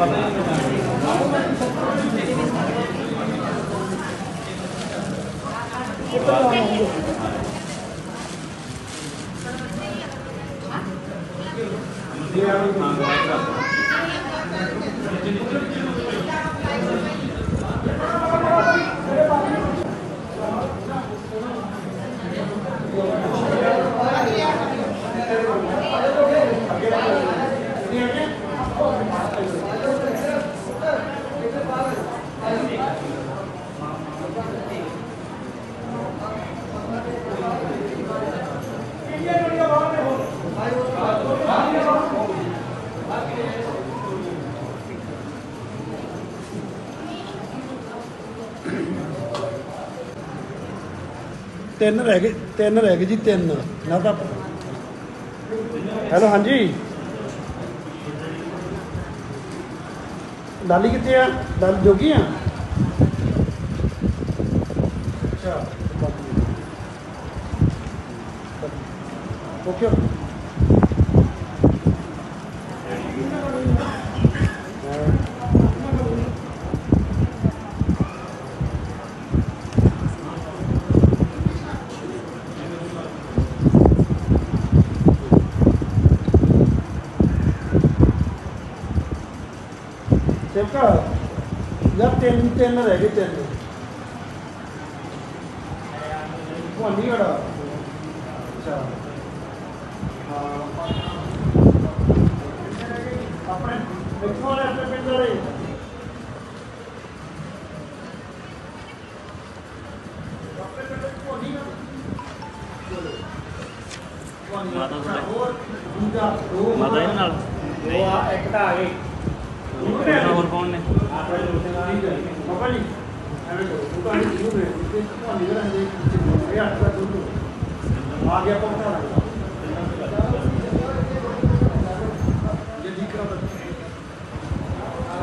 Itu mau Dia ਤਿੰਨ ਰਹਿ ਗਏ, ਤਿੰਨ ਰਹਿ ਗਏ ਜੀ, ਤਿੰਨ। ਨਾ ਤਾਂ ਹੈਲੋ ਹਾਂਜੀ। ਲਾਲੀ ਕਿੱਥੇ ਆ? ਲਾਲ ਜੋਗੀ ਆ? ਅੱਛਾ। ਓਕੇ। ਸੇਵਕਾ ਯਾਰ ਤਿੰਨ ਤਿੰਨ ਰਹਿ ਗਏ ਤਿੰਨ। ਭਾਂਡੀ ਵਾਲਾ। ਅੱਛਾ। ਆਪਣੇ ਮਿਕਸ ਵਾਲੇ ਆਪਣੇ ਪਿੰਡ ਵਾਲੇ। ਮਾਤਾ ਜੀ ਨਾਲ। ਨਹੀਂ ਇੱਕ ਤਾਂ ਆ ਗਈ। ਉਹਨਾਂ ਹੋਰ ਕੌਣ ਨੇ ਬਾਬਾ ਜੀ ਐਵੇਂ ਕਰੋ ਉਹ ਤਾਂ ਨਹੀਂ ਨੂੰ ਦੇ ਤੇ ਤੁਹਾਨੂੰ ਜਿਹੜਾ ਹੈ ਇਹ ਅੱਠ ਦਾ ਦੁੱਧ ਆ ਗਿਆ ਪਹੁੰਚਾ ਲਾਂਗਾ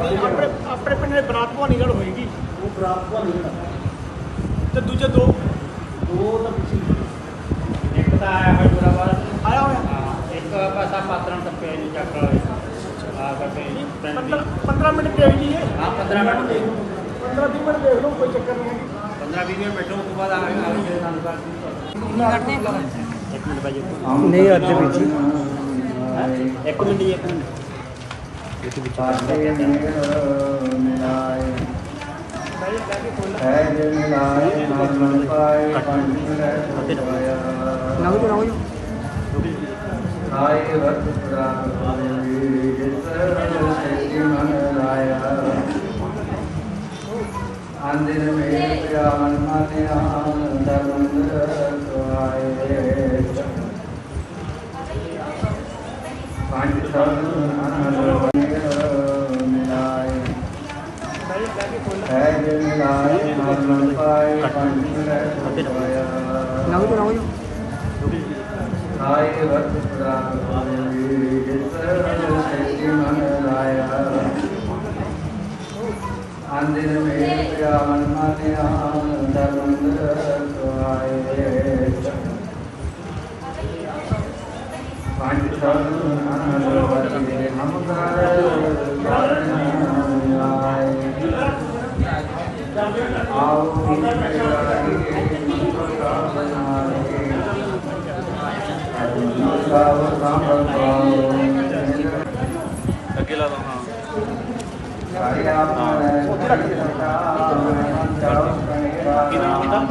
ਜੇ ਆਪਣੇ ਆਪਣੇ ਪਿੰਡ ਦੇ ਬਰਾਤ ਭਵਾਨੀਗੜ੍ਹ ਹੋਏਗੀ। ਉਹ ਪ੍ਰਾਪਤ ਹੋ ਨਹੀਂ ਤੇ ਦੂਜੇ ਦੋ? ਦੋ ਤਾਂ ਪਿੱਛੇ ਇੱਕ ਤਾਂ ਆਇਆ ਹੋਇਆ ਬਾਅਦ। ਆਇਆ ਹੋਇਆ? ਇੱਕ ਪਾਸਾ ਪਾਤਰਾਂ ਟੱਪੇ ਨਹੀਂ ਚੱਕ ਵਾਲੇ। ਆ ਕਰਕੇ ਪਿੰਡ ਦੀ 15 15 ਮਿੰਟ ਦੇ ਜੀ ਇਹ ਹਾਂ 15 ਮਿੰਟ ਦੇ 15 20 ਮਿੰਟ ਦੇਖ ਲਓ ਕੋਈ ਚੱਕਰ ਨਹੀਂ ਹੈ 15 20 ਮਿੰਟ ਬੈਠੋ ਉਸ ਤੋਂ ਬਾਅਦ ਆ ਕੇ ਸਾਨੂੰ ਕਰ ਇੱਕ ਮਿੰਟ ਭਾਈ ਨਹੀਂ ਅੱਜ ਵਿੱਚ ਇੱਕ ਮਿੰਟ ਜੀ ਇੱਕ ਮਿੰਟ। ਲੰਘ ਜੋ ਲੰਘ ਜੋ ਅੰਦਿਨ ਮੇ ਪਿਆਨ ਮਾਨਿਆ ਦਰਮੰਦਰ ਸੁਆਏ ਪੰਜ ਸਰਨ ਆਏ ਵਰਤ ਪ੍ਰਾਨ ਹੋਏ ਜਿਸ ਸੈਤੀ ਮਨ ਰਾਇਆ ਅੰਦਿਨ ਮੇ ਪਿਆਨ ਮਾਨਿਆ ਦਰਮੰਦਰ ਸੁਆਏ ਪੰਜ ਸਰਨ ਅਨੰਦਵਤੀ ਹਮ ਕਰ ਆਓ ਅੱਗੇ ਲਾ ਦੋ ਹਾਂ।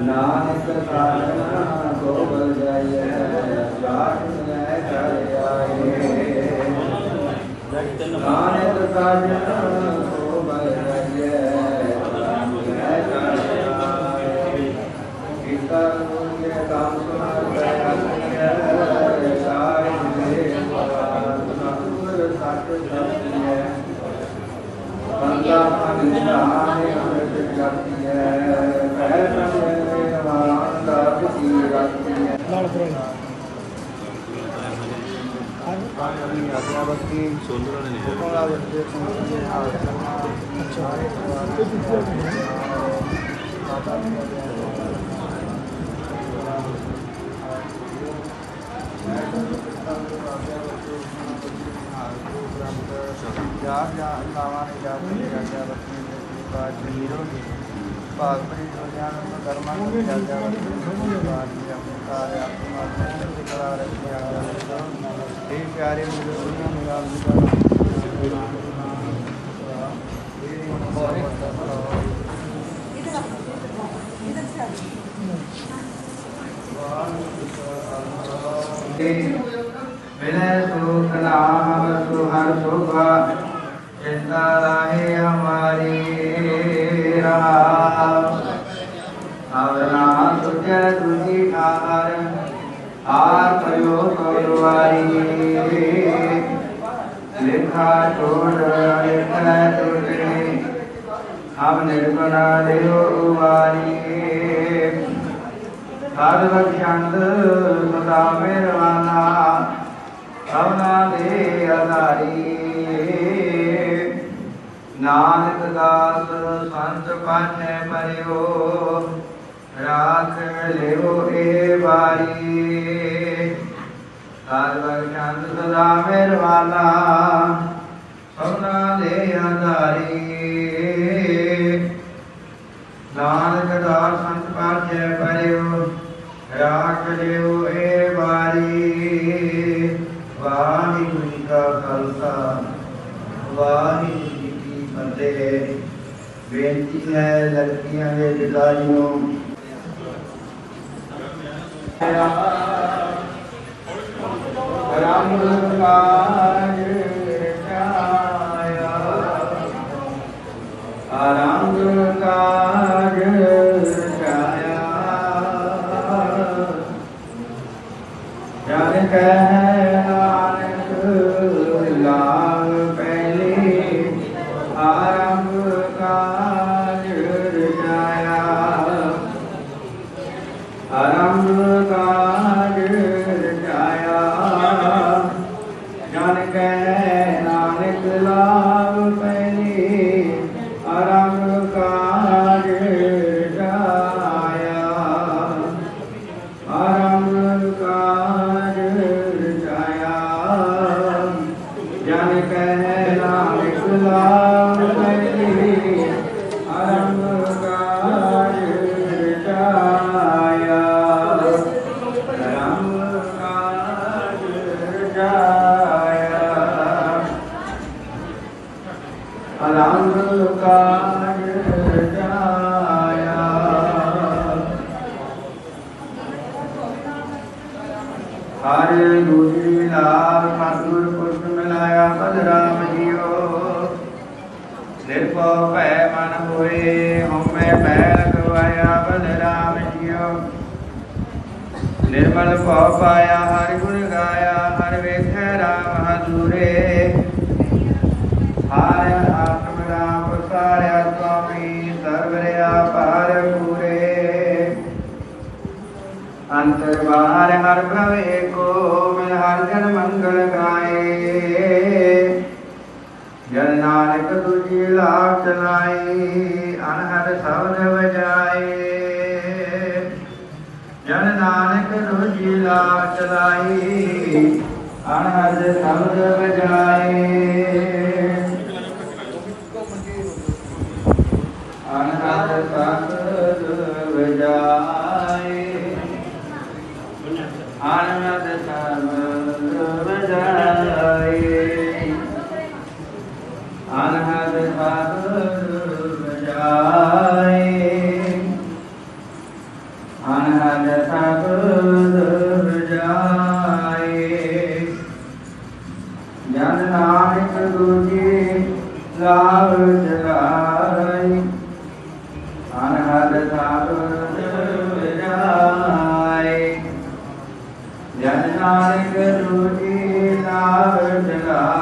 ਨਾਨਕ ਸਾਧਨਾ ਗੋਬਲ ਜਾਈਏ ਸਾਧ ਲੈ ਕਰ ਆਏ ਨਾਨਕ ਸਾਜਨ ਯਾਰ ਯਾਰ ਲਾਵਾਂ ਨੇ ਯਾਰ ਤੇ ਯਾਰ ਯਾਰ ਬਖਸ਼ੀ ਦੇ ਬਾਤ ਹੀਰੋ ਭਾਗ ਭਰੀ ਹੋ ਨੂੰ ਕਰਮਾਂ ਨੂੰ ਜਾ ਜਾ ਬਖਸ਼ੀ ਦੀ ਆਪਣੇ ਸਾਰੇ ਆਪਣੇ ਮਾਤਮਾ ਦੇ ਕਰਾ ਰੱਖਿਆ ਇਹ ਪਿਆਰੇ ਮੇਰੇ ਦੁਨੀਆ ਮੇਰਾ ਵਿਨੈ ਸੁਖ ਨਾਮ ਸੁਹਰ ਸੁਭਾ ਚਿੰਤਾ ਰਾਹੇ ਹਮਾਰੀ ਰਾਮ ਅਵਨਾ ਤੁਝੈ ਤੁਝੀ ਠਾਰ ਆਰ ਪਰਿਓ ਕੋਰਵਾਰੀ ਲਿਖਾ ਛੋੜ ਲਿਖੈ ਤੁਝੇ ਅਬ ਨਿਰਗੁਣਾ ਲਿਓ ਵਾਰੀ। ਹਰ ਬਖਸ਼ੰਦ ਸਦਾ ਮਿਹਰਵਾਨਾ ਸਭਨਾ ਦੇ ਆਧਾਰੀ। ਨਾਨਕ ਦਾਸ ਸੰਤ ਪਾਣੇ ਪਰਿਓ, ਰਾਖ ਲਿਓ ਏ ਵਾਰੀ। ਹਰ ਬਖਸ਼ੰਦ ਸਦਾ ਮਿਹਰਵਾਨਾ ਸਭਨਾ ਦੇ ਆਧਾਰੀ। ਨਾਨਕ ਦਾਸ ਸੰਤ ਪਾਛੈ ਪਰਿਓ, ਰਾਖ ਲਿਓ ਏ ਵਾਰੀ। ਵਾਹਿਗੁਰੂ ਜੀ ਕਾ ਖਾਲਸਾ, ਵਾਹਿਗੁਰੂ ਅਤੇ ਕੀ ਬੇਨਤੀ ਹੈ ਲੜਕੀਆਂ ਦੇ ਪਿਤਾ ਜੀ ਨੂੰ। ਰਾਮ ਕਾਜ God. ਆਰੰਭ ਕਾਜ ਰਚਾਇਆ ਹਰ ਦੂਜੀ ਲਾਭ ਸਤਿਗੁਰ ਪੁਰਖ ਮਿਲਾਇਆ ਪਦ ਰਾਮ ਜੀਓ ਨਿਰਭਉ ਭੈ ਮਨ ਹੋਏ ਹਉਮੈ ਭੈ ਲਗਵਾਇਆ ਪਦ ਰਾਮ ਜੀਓ ਨਿਰਮਲ ਭਉ ਪਾਇਆ ਹਰ ਗੁਣ ਗਾਇਆ ਅੰਤਰ ਬਾਹਰ ਹਰ ਪ੍ਰਭ ਏਕੋ ਮਿਲ ਹਰ ਜਨ ਮੰਗਲ ਗਾਏ। ਜਨ ਨਾਨਕ ਤੁਜੀ ਲਾਭ ਚਲਾਈ ਅਨਹਦ ਸ਼ਬਦ ਵਜਾਏ। ਜਨ ਨਾਨਕ ਤੁਜੀ ਲਾਭ ਚਲਾਈ ਅਨਹਦ ਸ਼ਬਦ ਵਜਾਏ। ਜਨ ਨਾਨਕ ਰੂਜੀ ਲਾਭ ਜਗਾਈ